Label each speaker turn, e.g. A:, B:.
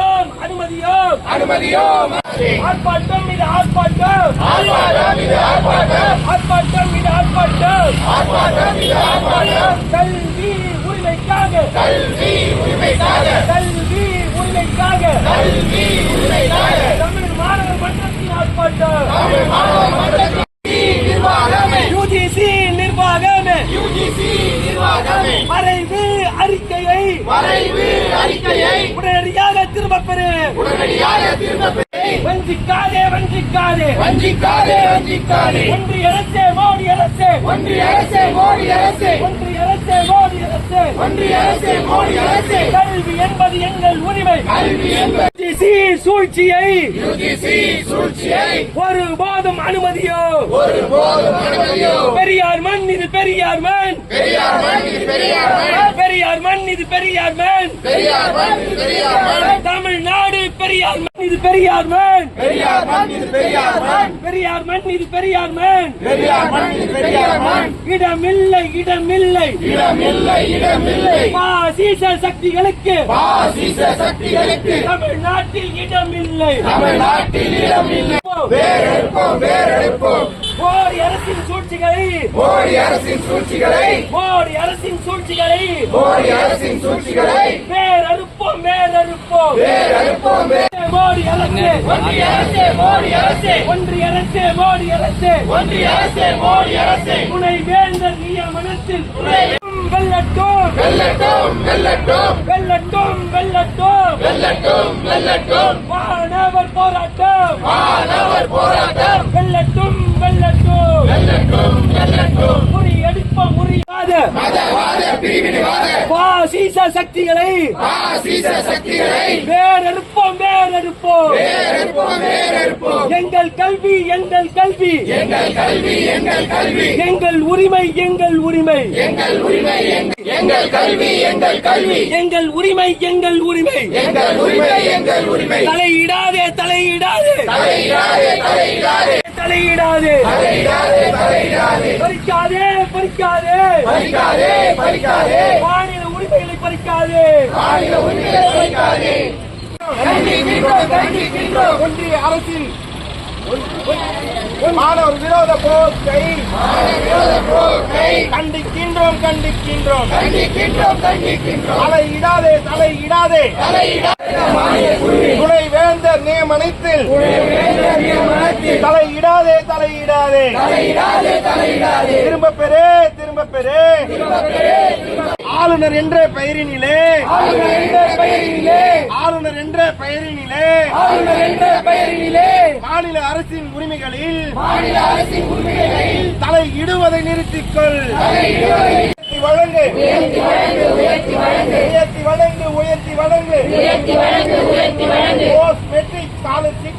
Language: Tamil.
A: அனுமதியோம் அனுமதியோம்.
B: அனுமதியோம்
A: ஆர்ப்பாட்டம் இது ஆர்ப்பாட்டம்.
B: ஆர்ப்பாட்டம் இது ஆர்ப்பாட்டம்.
A: ஆர்ப்பாட்டம் இது ஆர்ப்பாட்டம்.
B: ஆர்ப்பாட்டம் இது ஆர்ப்பாட்டம்.
A: கல்வி உரிமைக்காக.
B: கல்வி உரிமைக்காக.
A: கல்வி உரிமைக்காக.
B: கல்வி உரிமைக்காக.
A: தமிழ் மாணவர் மன்றத்தின் ஆர்ப்பாட்டம்.
B: தமிழ் மாணவர் மன்றத்தின் நிர்வாகமே.
A: யூஜிசி நிர்வாகமே.
B: யுஜிசி நிர்வாகமே.
A: மறைவு அறிக்கையை.
B: வரைவு அறிக்கையை.
A: உடனடியாக
B: திரும்ப பெறு.
A: வஞ்சிக்காதே வஞ்சிக்காதே.
B: வஞ்சிக்காதே வஞ்சிக்காதே.
A: ஒன்றிய அரசே மோடி அரசே
B: ஒன்றிய அரசே மோடி அரசே
A: ஒன்றிய அரசே மோடி அரசே
B: ஒன்றிய அரசே மோடி அரசே
A: கல்வி என்பது எங்கள் உரிமை.
B: கல்வி என்பது
A: சூழ்ச்சியை.
B: சூழ்ச்சியை.
A: ஒருபோதும் அனுமதியோ?
B: ஒருபோதும் அனுமதியோ?
A: பெரியார் மண் இது பெரியார் மண்.
B: பெரியார் மண் இது பெரியார் மண்.
A: பெரியார் மண் இது பெரியார் மண்.
B: பெரியார் மண் பெரியார் மண்.
A: தமிழ்நாடு பெரியார் மண் இது பெரியார் மண்.
B: பெரியார் மண் இது பெரியார் மண்.
A: பெரியார் மண் இது பெரியார் மண்.
B: பெரியார் மண் இது பெரியார் மண்.
A: இடமில்லை இடமில்லை.
B: இடமில்லை இடமில்லை.
A: பாசிச சக்திகளுக்கு.
B: பாசிச சக்திகளுக்கு.
A: தமிழ்நாட்டில் இடமில்லை.
B: தமிழ்நாட்டில் இடமில்லை. வேறெடுப்போம் வேறெடுப்போம்.
A: மோடி அரசின் சூழ்ச்சிகளை.
B: மோடி அரசின் சூழ்ச்சிகளை.
A: மோடி அரசின் சூழ்ச்சிகளை.
B: மோடி அரசின் சூழ்ச்சிகளை.
A: வேறறுப்போம் வேறறுப்போம்
B: வேறெடுப்போம் வே-
A: மோடி அரசே
B: ஒன்றிய அரசே மோடி அரசே.
A: ஒன்றிய அரசே மோடி அரசே.
B: ஒன்றிய அரசே மோடி அரசே.
A: துணை வேந்தர் நியமனத்தில் வெல்லட்டும்
B: வெல்லட்டும் வெல்லட்டும்
A: வெல்லட்டும் வெல்லட்டும்
B: வெல்லட்டும் வெல்லட்டும்
A: மாணவர் போராட்டம்.
B: மாணவர் போராட்டம்.
A: பாசிச சக்திகளை
B: சக்திகளை. வேறெடுப்போம் வேறெடுப்போம்.
A: எங்கள் கல்வி எங்கள் கல்வி.
B: எங்கள் கல்வி எங்கள் கல்வி
A: எங்கள் உரிமை எங்கள் உரிமை.
B: எங்கள் உரிமை எங்கள் கல்வி எங்கள் கல்வி
A: எங்கள் உரிமை. எங்கள் உரிமை
B: எங்கள் உரிமை எங்கள் உரிமை
A: தலையிடாதே தலையிடாதே
B: தலையிடாதே தலையிடாதே.
A: தலையிடாதே
B: தலையிடாதே.
A: பறிக்காதே. பறிக்காதே
B: பறிக்காதே.
A: மாநில உரிமைகளை பறிக்காதே.
B: மாநில உரிமையை பறிக்காதே.
A: ஒன்றிய அரசின் மாணவர் விரோத போக்கை கண்டிக்கின்றோம் கண்டிக்கின்றோம்
B: கண்டிக்கின்றோம் கண்டிக்கின்றோம்
A: தலையிடாதே தலையிடாத
B: மாநில உரிமை.
A: துணை வேந்தர் நியமனத்தில். தலையிடாதே தலையிடாதே திரும்ப பெறு. ஆளுநர் என்ற பெயரினிலே.
B: ஆளுநர் என்ற பெயரிலே
A: ஆளுநர் என்ற பெயரினிலே.
B: ஆளுநர் என்ற பெயரிலே
A: மாநில அரசின் உரிமைகளில்
B: மாநில அரசின் உரிமைகளில்
A: தலையிடுவதை நிறுத்திக்கொள். வழங்கு.
B: உயர்த்தி வழங்கு உயர்த்தி வழங்கு.
A: உயர்த்தி வழங்கு உயர்த்தி வழங்கு.
B: உயர்த்தி வழங்கு உயர்த்தி வழங்கு.
A: Post matric scholarship